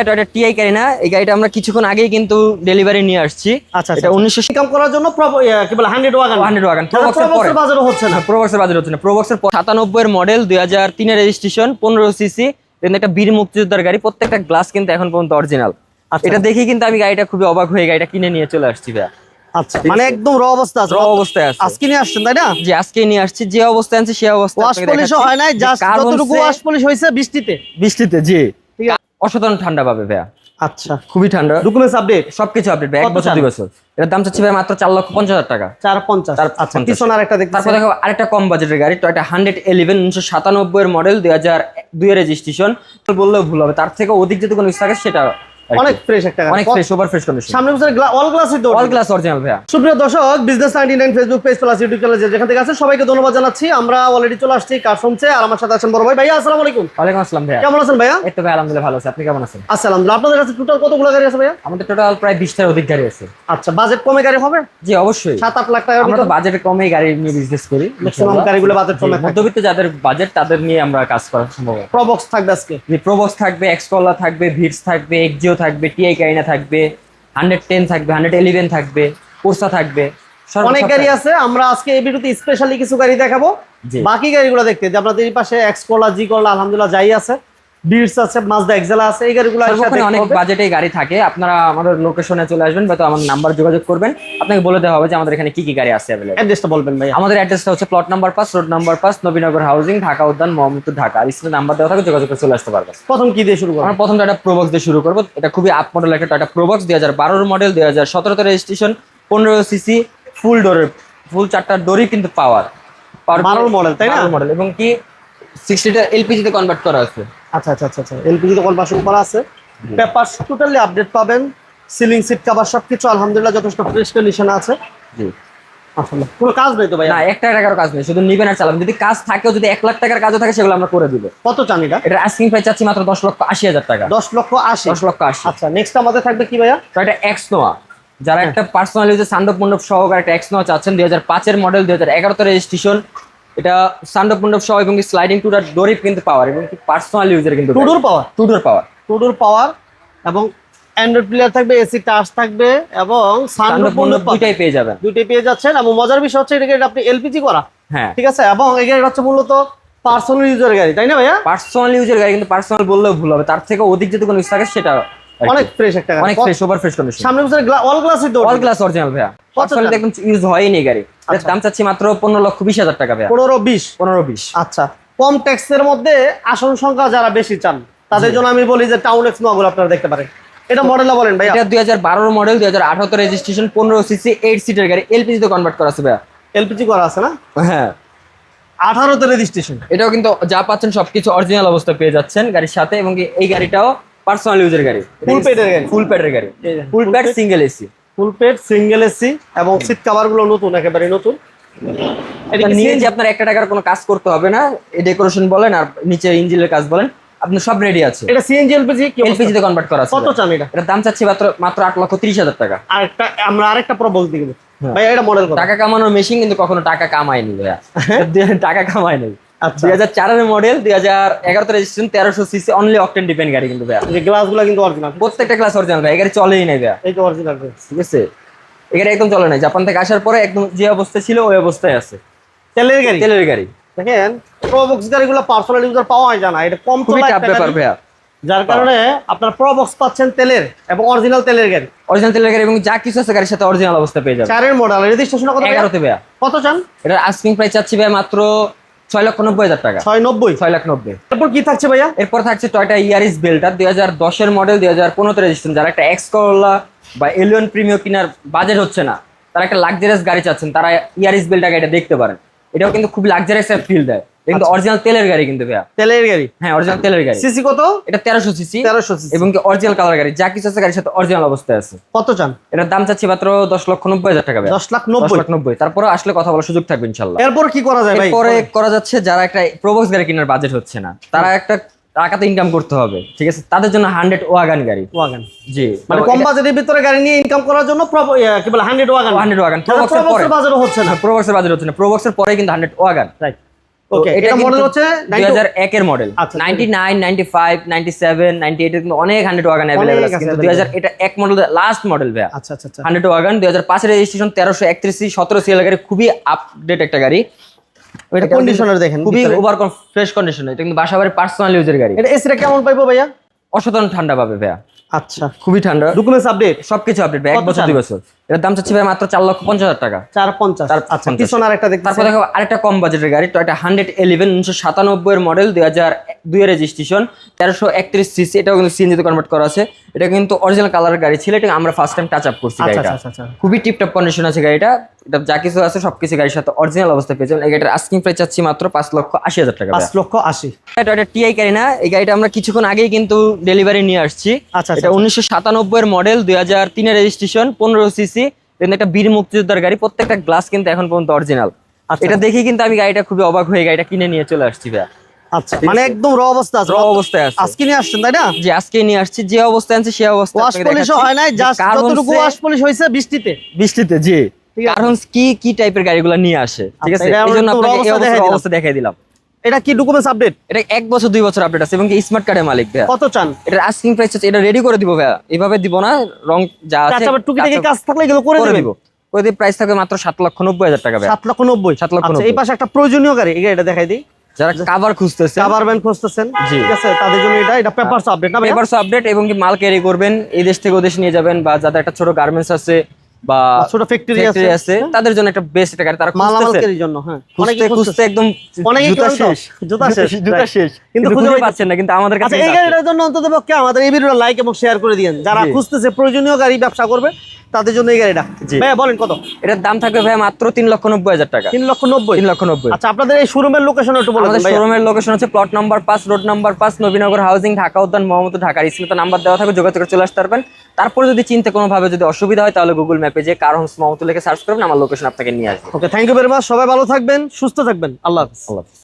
এটা একটা টিআই গাড়ি না এই গাড়িটা আমরা কিছুক্ষণ আগেই কিন্তু ডেলিভারি নিয়ে আসছি। আচ্ছা এটা উনিশশো ইনকাম করার জন্য কি বলে হান্ড্রেড ওয়াগান হান্ড্রেড ওয়াগান প্রবক্সের পরে। বাজারও হচ্ছে না। প্রবক্সের বাজার হচ্ছে না। প্রবক্সের সাতানব্বই এর মডেল দুই হাজার তিনের রেজিস্ট্রেশন পনেরো সিসি একটা বীর মুক্তিযোদ্ধার গাড়ি প্রত্যেকটা গ্লাস কিন্তু এখন পর্যন্ত অরিজিনাল। এটা দেখে কিন্তু আমি গাড়িটা খুবই অবাক হয়ে গাড়িটা কিনে নিয়ে চলে আসছি ভাইয়া। আচ্ছা মানে একদম র অবস্থা আছে। র অবস্থায় আছে। আজকে নিয়ে আসছেন তাই না? যে আজকে নিয়ে আসছি যে অবস্থায় ওয়াশ পলিশও দেখাচ্ছি। হয় নাই জাস্ট যতটুকু ওয়াশ পলিশ হয়েছে বৃষ্টিতে। বৃষ্টিতে জি। আছে। অসাধারণ ঠান্ডা পাবে ভাইয়া। আচ্ছা। খুবই ঠান্ডা। ডকুমেন্টস আপডেট সবকিছু আপডেট ভাই এক বছর দুই বছর। এটার দাম চাচ্ছি ভাই মাত্র চার লক্ষ পঞ্চাশ হাজার টাকা। চার পঞ্চাশ। আচ্ছা পিছন আর আরেকটা দেখতে তারপর দেখো আরেকটা কম বাজেটের গাড়ি টয়টা হান্ড্রেড ইলেভেন উনিশশো সাতানব্বই এর মডেল দুই হাজার দুই রেজিস্ট্রেশন বললেও ভুল হবে তার থেকে অধিক যদি কোনো ইচ্ছা থাকে সেটা। অনেক ফ্রেশ একটা অনেক ফ্রেশ ওভার ফ্রেশ কন্ডিশন সামনে বছর অল গ্লাসই তো অল গ্লাস অরিজিনাল ভাইয়া। সুপ্রিয় দর্শক business ninety nine Facebook page plus YouTube channel যেখান থেকে আছেন সবাইকে ধন্যবাদ জানাচ্ছি। আমরা অলরেডি চলে আসছি কার আর আমার সাথে আছেন বড় ভাই। ভাইয়া আসসালামু আলাইকুম। ওয়ালাইকুম আসসালাম ভাইয়া। কেমন আছেন ভাইয়া? এই তো ভাই আলহামদুলিল্লাহ ভালো আছে। আপনি কেমন আছেন? আচ্ছা আলহামদুলিল্লাহ। আপনাদের কাছে টোটাল কতগুলো গাড়ি আছে ভাইয়া? আমাদের টোটাল প্রায় বিশটার অধিক গাড়ি আছে। আচ্ছা বাজেট কমে গাড়ি হবে? জি অবশ্যই। সাত আট লাখ টাকার আমরা তো ভিতর? বাজেটে কমে গাড়ি নিয়ে বিজনেস করি ম্যাক্সিমাম ইনশাআল্লাহ। গাড়িগুলো বাজেট জি, কমে মধ্যবিত্ত যাদের বাজেট তাদের নিয়ে আমরা কাজ করা সম্ভব প্রবক্স থাকবে আজকে? যে প্রবক্স থাকবে এক্সকলা থাকবে ভিটস থাকবে এক্সিও থাকবে টিআই কারিনা থাকবে হান্ড্রেড টেন থাকবে হান্ড্রেড ইলেভেন থাকবে কোর্সা থাকবে অনেক গাড়ি আছে আমরা আজকে এই ভিডিওতে স্পেশালি কিছু গাড়ি দেখাবো। বাকি গাড়িগুলো দেখতে যে আপনাদের এই পাশে এক্স কলা জি করলা আলহামদুলিল্লাহ যাই আছে। বিটস আছে মাজদা এক্সেলা আছে এই গাড়িগুলো একসাথে অনেক। বাজেটে গাড়ি থাকে। আপনারা আমাদের লোকেশনে চলে আসবেন বা তো আমার নাম্বার যোগাযোগ করবেন। আপনাকে বলে দেওয়া হবে যে আমাদের এখানে কি কি গাড়ি আছে অ্যাভেলেবল অ্যাড্রেসটা বলবেন ভাই আমাদের অ্যাড্রেসটা হচ্ছে প্লট নাম্বার পাঁচ রোড নাম্বার পাঁচ নবীনগর হাউজিং ঢাকা উদ্যান মোহাম্মদপুর ঢাকা। আর স্ক্রিনে নাম্বার দেওয়া থাকে যোগাযোগ করে চলে আসতে পারবেন। প্রথম কি দিয়ে শুরু করব? আমরা প্রথম একটা প্রবক্স দিয়ে শুরু করব। এটা খুবই আপ মডেল একটা একটা প্রবক্স দুই হাজার বারোর মডেল দুই হাজার সতেরোতে রেজিস্ট্রেশন পনেরো সিসি ফুল ডোরের ফুল চারটা ডোরই কিন্তু পাওয়ার বারোর model, তাই না? মডেল এবং কি? সিক্সটিটা এলপিজিতে কনভার্ট করা আছে। আচ্ছা আচ্ছা আচ্ছা আচ্ছা। এলপিজি তো কনভার্সন করা আছে। পেপার টোটালি আপডেট পাবেন। সিলিং সিট কভার সবকিছু আলহামদুলিল্লাহ যথেষ্ট ফ্রেশ কন্ডিশন আছে। জি। মাশাআল্লাহ। কোনো কাজ নেই তো ভাই না এক টাকার কাজ নেই শুধু নিবেন আর চালাবেন। যদি কাজ থাকেও যদি এক লাখ টাকার কাজও থাকে সেগুলো আমরা করে দিব। কত চান এটা? এটা আস্কিং প্রাইস চাচ্ছি মাত্র দশ লক্ষ আশি হাজার টাকা। দশ লক্ষ আশি। দশ লক্ষ আশি। আচ্ছা নেক্সট আমাদের থাকবে কি ভাইয়া? তো এটা এক্স নোয়া যারা একটা পার্সোনাল ইউজের সান্ডপ মণ্ডপ সহকারে একটা এক্স নোয়া চাচ্ছেন দুই হাজার পাঁচের মডেল দুই হাজার এগারোতে রেজিস্ট্রেশন এটা সান্ডপ মণ্ডপ সহ এবং স্লাইডিং টুডার ডোরিপ কিন্তু পাওয়ার এবং পার্সোনাল ইউজের কিন্তু টুডুর পাওয়ার টুডোর পাওয়ার টুডুর পাওয়ার এবং অ্যান্ড্রয়েড প্লেয়ার থাকবে এসি টাচ থাকবে এবং সানরুফ দুইটাই পেয়ে যাবেন। দুইটাই পেয়ে যাচ্ছেন এবং মজার বিষয় হচ্ছে এটা আপনি এলপিজি করা। হ্যাঁ। ঠিক আছে? এবং এই গাড়িটা হচ্ছে মূলত পার্সোনাল ইউজার গাড়ি তাই না ভাইয়া? পার্সোনাল ইউজের গাড়ি কিন্তু পার্সোনাল বললেও ভুল হবে। তার থেকে অধিক যদি কোনো কিছু থাকে সেটা। অনেক ফ্রেশ একটা গাড়ি। অনেক ফ্রেশ ওভার ফ্রেশ কন্ডিশন সামনে অল গ্লাসই তো অল গ্লাস অরিজিনাল ভাইয়া? একদম ইউজ হয়নি গাড়ি। আচ্ছা। দাম চাচ্ছি মাত্র পনেরো লক্ষ বিশ হাজার টাকা ভাইয়া। পনেরো বিশ। পনেরো বিশ। আচ্ছা। কম ট্যাক্সের মধ্যে আসন সংখ্যা যারা বেশি চান তাদের জন্য আমি বলি যে টাউন এক্স আপনারা দেখতে পারেন। এটা মডেলটা বলেন ভাইয়া। এটা দুই হাজার বারোর মডেল দুই হাজার আঠারোতে রেজিস্ট্রেশন পনেরো সিসি এইট সিটের গাড়ি। এলপিজি তে কনভার্ট করা আছে ভাইয়া। এলপিজি করা আছে না? হ্যাঁ। আঠারোতে রেজিস্ট্রেশন এটাও কিন্তু যা পাচ্ছেন সবকিছু অরিজিনাল অবস্থায় পেয়ে যাচ্ছেন গাড়ির সাথে এবং এই গাড়িটাও পার্সোনাল ইউজের গাড়ি। Full paid-এর গাড়ি। ফুল প্যাডের গাড়ি। Full pad single AC full pad single AC এবং সিট কাভারগুলো নতুন একেবারে নতুন। এটা নিয়ে যে আপনার একটা টাকার কোনো কাজ করতে হবে না এই ডেকোরেশন বলেন আর নিচে ইঞ্জিনের কাজ বলেন আপনি সব রেডি আছে। এটা সিএনজি এলপিজি কি? এলপিজি তে কনভার্ট করা আছে কত চান এটা? এটার দাম চাচ্ছি মাত্র মাত্র আট লক্ষ তিরিশ হাজার টাকা। আরেকটা আমরা আরেকটা প্রপোজ হ্যাঁ। ভাই এটা মডেল টাকা কামানোর মেশিন কিন্তু কখনো টাকা কামায়নি ভাইয়া। টাকা কামায়নি। দুই হাজার চারের মডেল দুই হাজার এগারোতে রেজিস্ট্রেশন তেরোশো সিসি অনলি অকটেন ডিপেন্ড গাড়ি কিন্তু ভাইয়া। গ্লাসগুলো কিন্তু অরিজিনাল প্রত্যেকটা ক্লাস অরিজিনাল ভাই গাড়ি চলেই নাই ভাইয়া। এই তো অরিজিনাল ঠিক আছে? এই একদম চলে নাই। জাপান থেকে আসার পরে একদম যে অবস্থায় ছিল ওই অবস্থায় আছে। তেলের গাড়ি? তেলের গাড়ি। দেখেন প্রবক্স গাড়িগুলো পার্সোনাল ইউজার পাওয়া যায় না। এটা কম খুবই টাফ ব্যাপার ভাইয়া। যার কারণে আপনার প্রবক্স পাচ্ছেন তেলের এবং অরিজিনাল তেলের গাড়ি। অরিজিনাল তেলের গাড়ি এবং যা কিছু আছে গাড়ির সাথে অরিজিনাল অবস্থা পেয়ে যাবে চারের মডেল রেজিস্ট্রেশন কত ভাইয়া? এগারোতে ভাইয়া? কত চান? এটার আস্কিং প্রাইস চাচ্ছি ভাই মাত্র ছয় লক্ষ নব্বই হাজার টাকা। ছয় নব্বই? ছয় লাখ নব্বই। তারপর কি থাকছে ভাইয়া? এরপর থাকছে টয়টা ইয়ারিস বেলটা দুই হাজার দশের মডেল দুই হাজার পনেরোতে রেজিস্ট্রেশন যারা একটা এক্স করলা বা এলিয়ন প্রিমিয়ার কেনার বাজেট হচ্ছে না তারা একটা লাক্সারিয়াস গাড়ি চাচ্ছেন তারা ইয়ারিস বেলটাকে এটা দেখতে পারেন। এটাও কিন্তু খুব লাক্সারিয়াস ফিল দেয়। কিন্তু আচ্ছা। অরিজিনাল তেলের গাড়ি কিন্তু ভাইয়া। তেলের গাড়ি? হ্যাঁ অরিজিনাল তেলের গাড়ি। সিসি কত? এটা তেরোশো সিসি। তেরোশো সিসি। এবং কি অরিজিনাল কালার গাড়ি। যা কিছু আছে গাড়ির সাথে অরিজিনাল অবস্থায় আছে। কত চান? এটার দাম চাচ্ছি মাত্র দশ লক্ষ নব্বই হাজার টাকা। দশ লাখ নব্বই। লাখ নব্বই। তারপরে আসলে কথা বলার সুযোগ থাকবে ইনশাল্লাহ। এরপর কি করা যায় ভাই? এরপরে করা যাচ্ছে যারা একটা প্রবক্স গাড়ি কেনার বাজেট হচ্ছে না তারা একটা টাকা তো ইনকাম করতে হবে ঠিক আছে? তাদের জন্য হান্ড্রেড ওয়াগান গাড়ি। ওয়াগান জি। মানে কম বাজেটের ভিতরে গাড়ি নিয়ে ইনকাম করার জন্য ইয়া, কি বলে হান্ড্রেড ওয়াগান হান্ড্রেড ওয়াগান প্রবক্সের পরে। হচ্ছে না। প্রবক্সের বাজেট হচ্ছে না। প্রবক্সের পরে কিন্তু হান্ড্রেড ওয়াগান রাইট ওকে এটা মডেল হচ্ছে দুই হাজার মডেল আচ্ছা, অনেক ওয়াগান আছে। কিন্তু এটা এক মডেল লাস্ট মডেল আচ্ছা আচ্ছা আচ্ছা। হান্ড্রেড ওয়াগান রেজিস্ট্রেশন তেরোশো একত্রিশ সতেরো সিএল গাড়ি খুবই আপডেট একটা গাড়ি। এটা কন্ডিশনার দেখেন খুবই। ওভার ফ্রেশ কন্ডিশন এটা কিন্তু বাসা বাড়ির পার্সোনাল ইউজের গাড়ি। এটা এসিটা কেমন পাইবো ভাইয়া? অসাধারণ ঠান্ডা পাবে ভাইয়া। আচ্ছা। খুবই ঠান্ডা। ডকুমেন্টস আপডেট সবকিছু আপডেট ভাই এক বছর দুই বছর। এটার দাম চাচ্ছি ভাই মাত্র চার লক্ষ পঞ্চাশ হাজার টাকা। চার পঞ্চাশ। আচ্ছা। পিছনে আরেকটা দেখতে তারপর দেখো আরেকটা কম বাজেটের গাড়ি টয়টা হান্ড্রেড ইলেভেন উনিশশো সাতানব্বই এর মডেল দুই হাজার দুই রেজিস্ট্রেশন তেরোশো একত্রিশ সিসি এটাও কিন্তু সিএনজিতে কনভার্ট করা আছে। এটা কিন্তু অরিজিনাল কালারের গাড়ি ছিল এটা আমরা ফার্স্ট টাইম টাচ আপ করছি আচ্ছা গাড়িটা। আচ্ছা আচ্ছা খুবই টিপটপ কন্ডিশন আছে গাড়িটা। এটা যা কিছু আছে সবকিছু গাড়ির সাথে অরিজিনাল অবস্থায় পেয়েছেন এই গাড়িটার আস্কিং প্রাইস চাচ্ছি মাত্র পাঁচ লক্ষ আশি হাজার টাকা পাঁচ লক্ষ আশি। এটা একটা টিআই গাড়ি না এই গাড়িটা আমরা কিছুক্ষণ আগেই কিন্তু ডেলিভারি নিয়ে আসছি। আচ্ছা, এটা উনিশশো সাতানব্বই এর মডেল দুই হাজার তিনের রেজিস্ট্রেশন পনেরো সিসি কিন্তু একটা বীর মুক্তিযোদ্ধার গাড়ি। প্রত্যেকটা গ্লাস কিন্তু এখন পর্যন্ত অরিজিনাল। এটা দেখে কিন্তু আমি গাড়িটা খুবই অবাক হয়ে গাড়িটা কিনে নিয়ে চলে আসছি ভাইয়া। আচ্ছা মানে একদম র অবস্থা আছে। র অবস্থায় আছে। আজকে নিয়ে আসছেন তাই না? যে আজকে নিয়ে আসছি যে অবস্থায় আছে সে অবস্থায় ওয়াশ আপনাকে হয় নাই জাস্ট যতটুকু ওয়াশ পলিশ হয়েছে বৃষ্টিতে। বৃষ্টিতে জি। কারণ কি কি টাইপের গাড়িগুলো নিয়ে আসে? ঠিক আচ্ছা, আছে? এটা এই আমরা জন্য একটু আপনাকে এই অবস্থা দেখাই দিলাম। অবস্থা দেখাই দিলাম। এটা কি ডকুমেন্টস আপডেট এটা এক বছর দুই বছর আপডেট আছে এবং স্মার্ট কার্ডের মালিক কত চান? আস্কিং প্রাইস এটা রেডি করে দিব এভাবে দিব না রং যা আছে আচ্ছা টুকিটাকি কাজ থাকলে এগুলো করে দিব। প্রাইস থাকবে মাত্র সাত লক্ষ নব্বই হাজার টাকা সাত লক্ষ নব্বই। সাত লক্ষ এই পাশে একটা প্রয়োজনীয় গাড়ি এটা দেখাই দিই। যারা কাভার খুঁজতেছে কাভার ব্যান্ড খুঁজতেছেন ঠিক আছে তাদের জন্য এটা এটা পেপারস আপডেট না? পেপারস আপডেট এবং কি মাল ক্যারি করবেন এই দেশ থেকে ওদেশ নিয়ে যাবেন বা যাদের একটা ছোট গার্মেন্টস আছে বা ছোট ফ্যাক্টরি আছে। আছে তাদের জন্য একটা বেস্ট একটা গাড়ি তারা জন্য হ্যাঁ। অনেকে খুঁজতে একদম জুতা শেষ। জুতা শেষ, জুতা শেষ। কিন্তু খুঁজে পাচ্ছেন না কিন্তু আমাদের কাছে আচ্ছা এই। গাড়িটার জন্য অন্তত পক্ষে আমাদের এই ভিডিওটা লাইক এবং শেয়ার করে দিয়েন। যারা খুঁজতেছে প্রয়োজনীয় গাড়ি ব্যবসা করবে তাদের জন্য এই গাড়িটা। জি। ভাইয়া বলেন কত? এটার দাম থাকবে ভাই মাত্র তিন লক্ষ নব্বই হাজার টাকা। তিন লক্ষ নব্বই? তিন লক্ষ নব্বই। আচ্ছা আপনাদের এই শোরুমের লোকেশন একটু বলে আমাদের শোরুমের লোকেশন হচ্ছে প্লট নাম্বার পাঁচ রোড নাম্বার পাঁচ নবীনগর হাউজিং ঢাকা উদ্যান মোহাম্মদ ঢাকার স্ক্রিনে তো নাম্বার দেওয়া থাকবে যোগাযোগ করে চলে আসতে পারবেন। তারপর যদি চিনতে কোনোভাবে যদি অসুবিধা হয় তাহলে গুগল ম্যাপে যে কার হোমস মোহাম্মদ লেখে সার্চ করবেন আমার লোকেশন আপনাকে নিয়ে আসবে। Okay thank you very much সবাই ভালো থাকবেন সুস্থ থাকবেন। আল্লাহ হাফিজ। আল্লাহ হাফেজ।